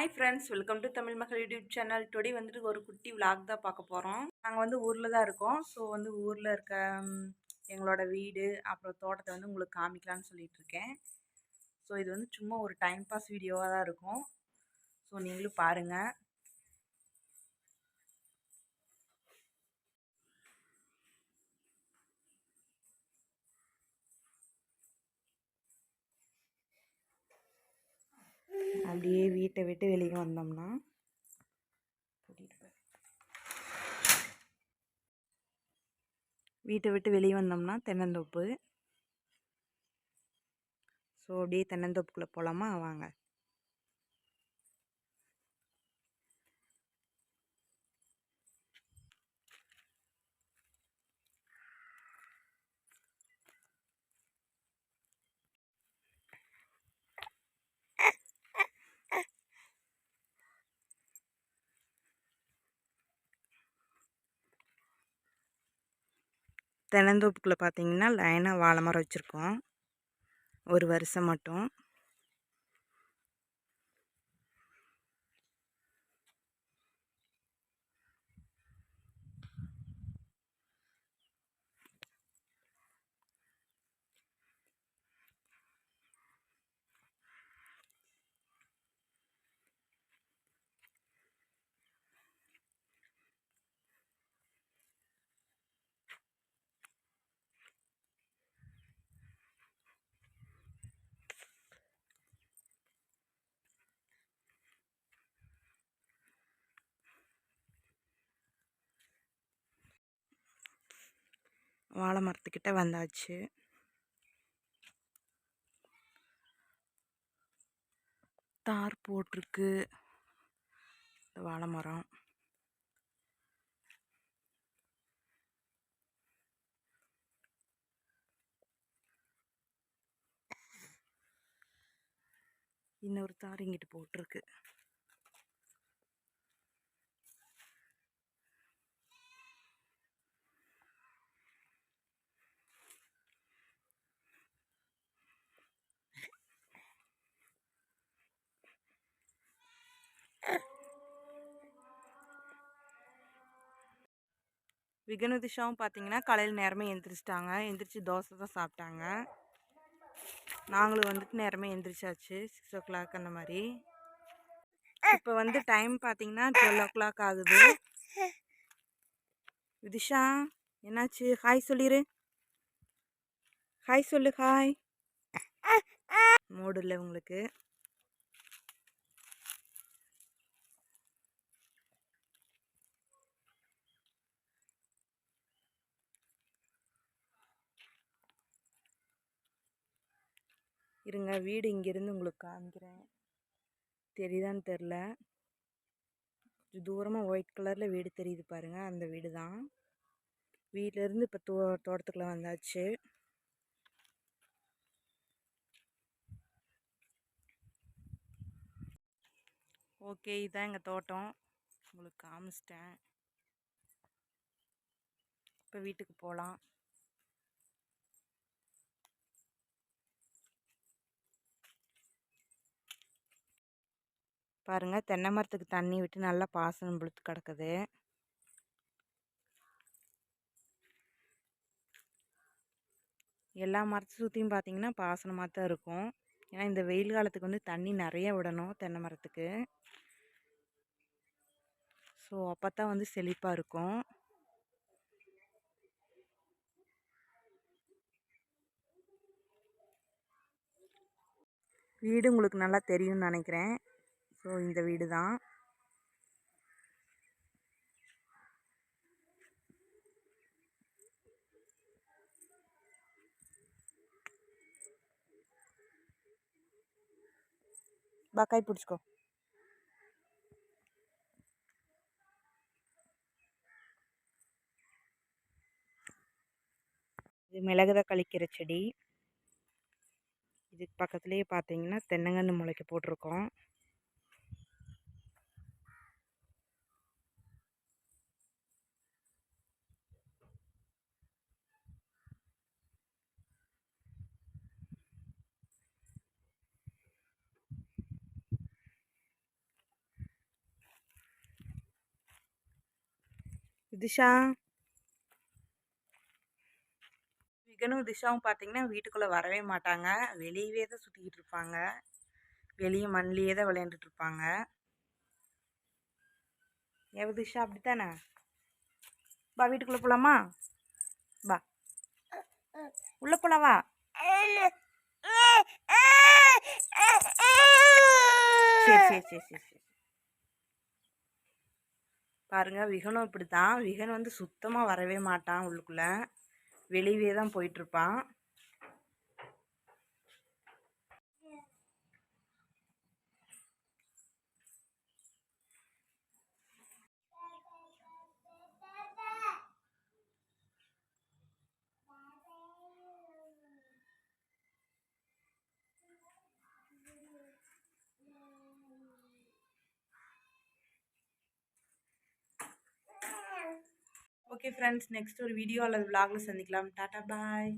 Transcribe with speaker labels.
Speaker 1: Hi friends welcome to Tamil Magal YouTube channel today வந்துட்டு ஒரு குட்டி விளாக் தான் பார்க்க போகிறோம் நாங்கள் வந்து ஊரில் தான் இருக்கோம். ஸோ வந்து ஊரில் இருக்க எங்களோட வீடு அப்புறம் தோட்டத்தை வந்து உங்களுக்கு காமிக்கலான்னு சொல்லிட்டு இருக்கேன். ஸோ இது வந்து சும்மா ஒரு டைம் பாஸ் வீடியோவாக தான் இருக்கும். ஸோ நீங்களும் பாருங்கள் அப்படியே வீட்டை விட்டு வெளியே வந்தோம்னா வீட்டை விட்டு வெளியே வந்தோம்னா தென்னந்தோப்பு. ஸோ அப்படியே தென்னந்தோப்புக்குள்ளே போகலாமா வாங்க. தென்னந்தோப்புக்குள்ளே பார்த்தீங்கன்னா லைனாக வாழை மரம் வச்சுருக்கோம். ஒரு வருஷம் மட்டும். வாழை மரத்துக்கிட்ட வந்தாச்சு. தார் போட்டிருக்கு. இந்த வாழை மரம். இன்னொரு தார் இங்கிட்டு போட்டிருக்கு. விகனுதிஷாவும் பார்த்தீங்கன்னா காலையில் நேரமே எழுந்திரிச்சிட்டாங்க எந்திரிச்சு தோசை தான் சாப்பிட்டாங்க. நாங்களும் வந்துட்டு நேரமே எந்திரிச்சாச்சு. சிக்ஸ் ஓ கிளாக் அந்த மாதிரி. இப்போ வந்து டைம் பார்த்தீங்கன்னா டுவெல் ஓ கிளாக் ஆகுது. விதிஷா என்னாச்சு? ஹாய் சொல்லிடு ஹாய் சொல்லு ஹாய் மூடு இல்லை உங்களுக்கு. இருங்க வீடு இங்கேருந்து உங்களுக்கு காமிக்கிறேன். தெரியுதான்னு தெரில. கொஞ்சம் தூரமாக ஒயிட் கலரில் வீடு தெரியுது பாருங்கள் அந்த வீடு தான் வீட்டிலேருந்து இப்போ தோ தோட்டத்துக்குள்ளே வந்தாச்சு. ஓகே இதுதான் எங்கள் தோட்டம். உங்களுக்கு காமிச்சிட்டேன். இப்போ வீட்டுக்கு போகலாம் பாருங்கள் தென்னை மரத்துக்கு தண்ணி விட்டு நல்லா பாசனம் புழுத்து கிடக்குது. எல்லா மரத்தை சுற்றியும் பார்த்தீங்கன்னா பாசனமாக தான் இருக்கும். ஏன்னா இந்த வெயில் காலத்துக்கு வந்து தண்ணி நிறைய விடணும் தென்னை மரத்துக்கு. ஸோ அப்போ தான் வந்து செழிப்பாக இருக்கும். வீடு உங்களுக்கு நல்லா தெரியும்னு நினைக்கிறேன். ஸோ இந்த வீடு தான். பக்காய் பிடிச்சிக்கோ. இது மிளகுத கழிக்கிற செடி. இதுக்கு பக்கத்துலேயே பார்த்தீங்கன்னா தென்னங்கன்று முளைக்க போட்டிருக்கோம். திஷா? விகனும் திஷாவும் பார்த்தீங்கன்னா வீட்டுக்குள்ளே வரவே மாட்டாங்க. வெளியவே தான் சுற்றிக்கிட்டு இருப்பாங்க. வெளியே மண்ணிலேயே தான் விளையாண்டுட்டு இருப்பாங்க. எவ திஷா அப்படித்தானே? பா வீட்டுக்குள்ளே போகலாமா பா உள்ளே போகலாவா சரி சரி சரி சரி சரி. பாருங்கள் விகனும் இப்படி தான் விகன் வந்து சுத்தமாக வரவே மாட்டான் உள்ளுக்குள்ளே. வெளியவே தான் போயிட்டுருப்பான் ஓகே ஃப்ரெண்ட்ஸ் நெக்ஸ்ட் ஒரு வீடியோ அல்லது vlogல சந்திக்கலாம். டாட்டா பாய்